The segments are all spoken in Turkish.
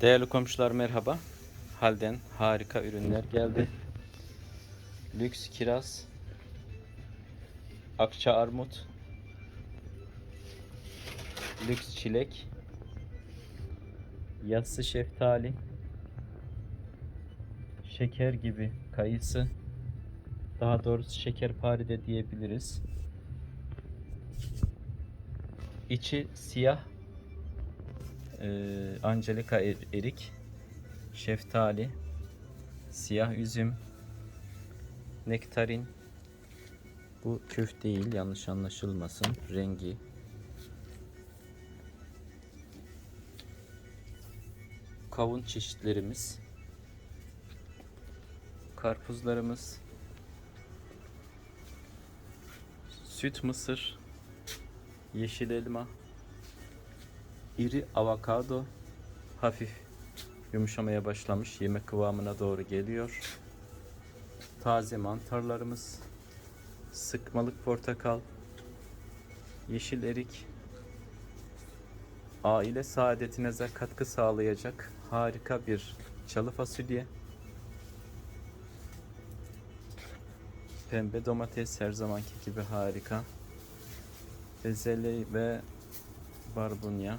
Değerli komşular merhaba. Halden harika ürünler geldi. Lüks kiraz, akça armut, lüks çilek, yassı şeftali, şeker gibi kayısı, daha doğrusu şekerpare de diyebiliriz. İçi siyah ee, Angelica er- erik, şeftali, siyah üzüm, nektarin. Bu küf değil yanlış anlaşılmasın. Rengi. Kavun çeşitlerimiz. Karpuzlarımız. Süt mısır. Yeşil elma. İri avokado hafif yumuşamaya başlamış. Yemek kıvamına doğru geliyor. Taze mantarlarımız, sıkmalık portakal, yeşil erik, aile saadetinize katkı sağlayacak harika bir çalı fasulye. Pembe domates her zamanki gibi harika. Bezelye ve barbunya.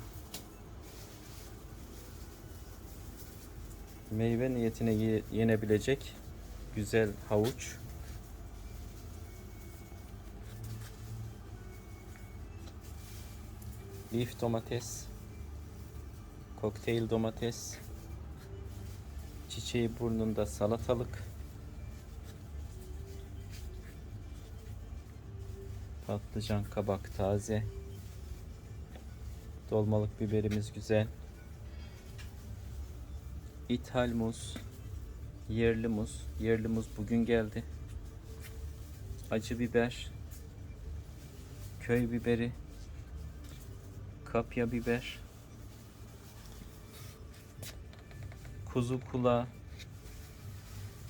Meyve niyetine ye- yenebilecek güzel havuç. Leaf domates. Kokteyl domates. Çiçeği burnunda salatalık. Patlıcan kabak taze. Dolmalık biberimiz güzel. İthal muz, yerli muz. Yerli muz bugün geldi. Acı biber, köy biberi, kapya biber, kuzu kulağı,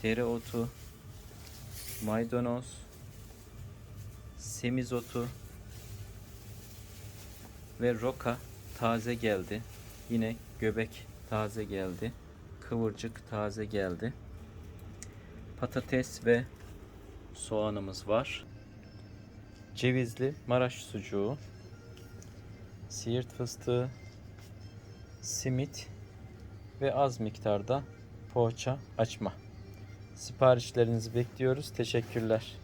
dereotu, maydanoz, semizotu ve roka taze geldi. Yine göbek taze geldi. Kıvırcık taze geldi. Patates ve soğanımız var. Cevizli Maraş sucuğu, siirt fıstığı, simit ve az miktarda poğaça açma. Siparişlerinizi bekliyoruz. Teşekkürler.